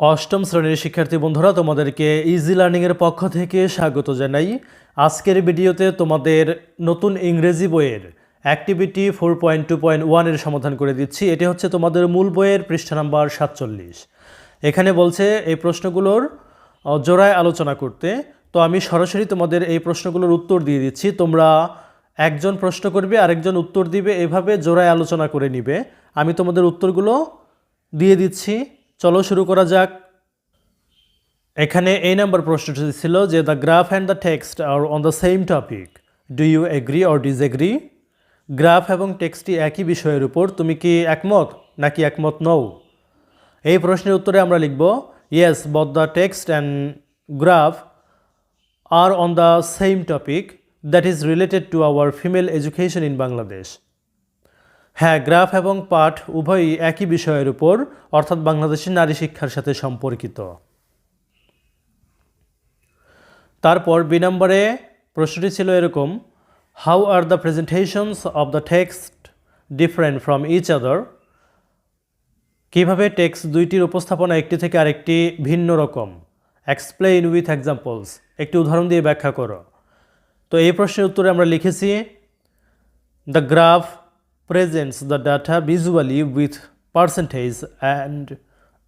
অষ্টম শ্রেণির শিক্ষার্থী বন্ধুরা, তোমাদেরকে ইজি লার্নিংয়ের পক্ষ থেকে স্বাগত জানাই। আজকের ভিডিওতে তোমাদের নতুন ইংরেজি বইয়ের activity four point two point ওয়ানের সমাধান করে দিচ্ছি। এটি হচ্ছে তোমাদের মূল বইয়ের পৃষ্ঠা নাম্বার সাতচল্লিশ। এখানে বলছে এই প্রশ্নগুলোর জোড়ায় আলোচনা করতে। তো আমি সরাসরি তোমাদের এই প্রশ্নগুলোর উত্তর দিয়ে দিচ্ছি। তোমরা একজন প্রশ্ন করবে, আরেকজন উত্তর দিবে, এভাবে জোড়ায় আলোচনা করে নিবে। আমি তোমাদের উত্তরগুলো দিয়ে দিচ্ছি। চলো শুরু করা যাক। এখানে এই নাম্বার প্রশ্নটি ছিল যে the graph and the text are on the same topic do you agree or disagree graph এবং টেক্সটটি একই বিষয়ের উপর। তুমি কি একমত নাকি একমত নও? এই প্রশ্নের উত্তরে আমরা লিখব yes but the text and graph are on the same topic that is related to our female education in Bangladesh হ্যাঁ গ্রাফ এবং পাঠ উভয়ই একই বিষয়ের উপর, অর্থাৎ বাংলাদেশের নারী শিক্ষার সাথে সম্পর্কিত। তারপর বি নম্বরে প্রশ্নটি ছিল এরকম how are the presentations of the text different from each other কীভাবে টেক্সট দুইটির উপস্থাপনা একটি থেকে আরেকটি ভিন্ন রকম? এক্সপ্লেইন উইথ এক্সাম্পলস একটি উদাহরণ দিয়ে ব্যাখ্যা করো। তো এই প্রশ্নের উত্তরে আমরা লিখেছি the graph presents the data visually with percentage and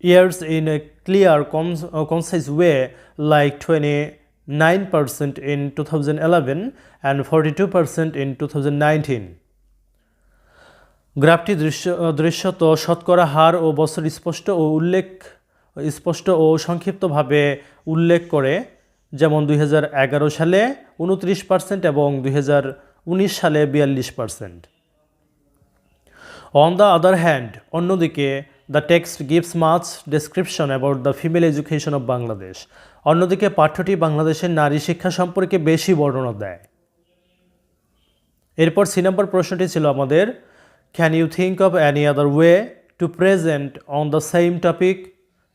years in a clear, uh, concise way, like 29% in 2011 and 42% in 2019. গ্রাফটি দৃশ্য দৃশ্যত শতকরা হার ও বছর স্পষ্ট ও উল্লেখ স্পষ্ট ও সংক্ষিপ্তভাবে উল্লেখ করে যেমন দুই হাজার এগারো সালে উনত্রিশ পার্সেন্ট এবং দুই হাজার উনিশ সালে বিয়াল্লিশ percent on the other hand অন্যদিকে the text gives much description about the female education of Bangladesh অন্যদিকে, পাঠ্যটি বাংলাদেশের নারী শিক্ষা সম্পর্কে বেশি বর্ণনা দেয়। এরপর সি নম্বর প্রশ্নটি ছিল আমাদের can you think of any other way to present on the same topic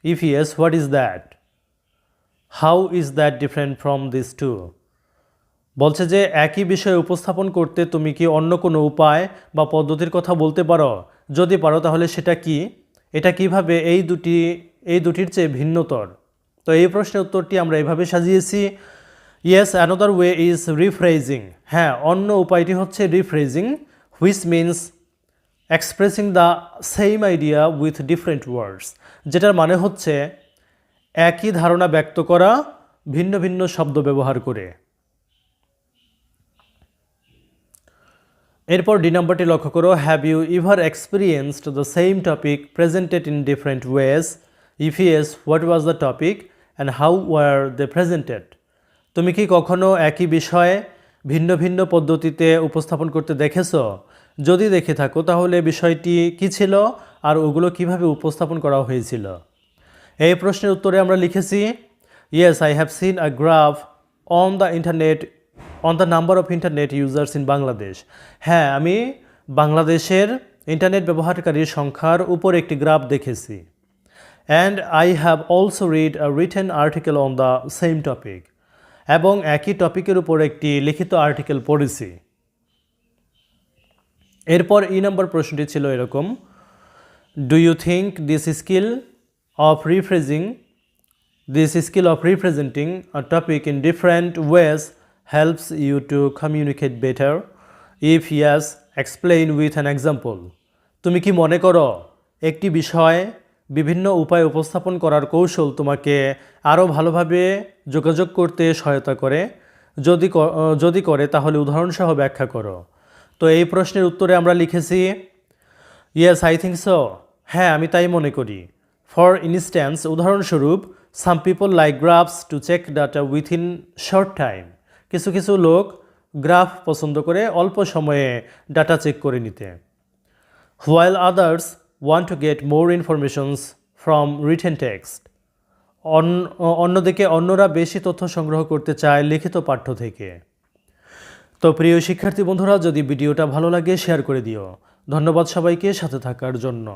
if yes what is that how is that different from this to বলছে যে একই বিষয় উপস্থাপন করতে তুমি কি অন্য কোনো উপায় বা পদ্ধতির কথা বলতে পারো? যদি পারো তাহলে সেটা কি? এটা কীভাবে এই দুটি, এই দুটির চেয়ে ভিন্নতর? তো এই প্রশ্নের উত্তরটি আমরা এভাবে সাজিয়েছি। Yes another way is rephrasing হ্যাঁ অন্য উপায়টি হচ্ছে rephrasing which means expressing the same idea with different words যেটার মানে হচ্ছে একই ধারণা ব্যক্ত করা, ভিন্ন ভিন্ন শব্দ ব্যবহার করে। এরপর ডি নাম্বারটি লক্ষ্য করো। Have you ever experienced the same topic presented in different ways if yes what was the topic and how were they presented তুমি কি কখনো একই বিষয়ে ভিন্ন ভিন্ন পদ্ধতিতে উপস্থাপন করতে দেখেছ? যদি দেখে থাকো, তাহলে বিষয়টি কি ছিল আর ওগুলো কীভাবে উপস্থাপন করা হয়েছিল? এই প্রশ্নের উত্তরে আমরা লিখেছি yes I have seen a graph on the internet on the number of internet users in Bangladesh হ্যাঁ আমি বাংলাদেশের ইন্টারনেট ব্যবহারকারীর সংখ্যার উপর একটি গ্রাফ দেখেছি। And I have also read written article on the same topic এবং একই টপিকের উপর একটি লিখিত আর্টিকেল পড়েছি। এরপর ই নম্বর প্রশ্নটি ছিল এরকম। Do you think this skill of rephrasing this skill of representing a topic in different ways helps you to communicate better if yes explain with an example তুমি কি মনে করো, একটি বিষয় বিভিন্ন উপায় উপস্থাপন করার কৌশল তোমাকে আরও ভালোভাবে যোগাযোগ করতে সহায়তা করে? যদি যদি করে, তাহলে উদাহরণসহ ব্যাখ্যা করো। তো এই প্রশ্নের উত্তরে আমরা লিখেছি ইয়েস আই থিঙ্ক সো হ্যাঁ আমি তাই মনে করি। ফর ইনস্ট্যান্স উদাহরণস্বরূপ some people like graphs to check data within short time কিছু কিছু লোক গ্রাফ পছন্দ করে অল্প সময়ে ডাটা চেক করে নিতে। While others want to get more informations from written text অন্যদিকে অন্যরা বেশি তথ্য সংগ্রহ করতে চায় লিখিত পাঠ্য থেকে। তো প্রিয় শিক্ষার্থী বন্ধুরা, যদি ভিডিওটা ভালো লাগে শেয়ার করে দিও। ধন্যবাদ সবাইকে সাথে থাকার জন্য।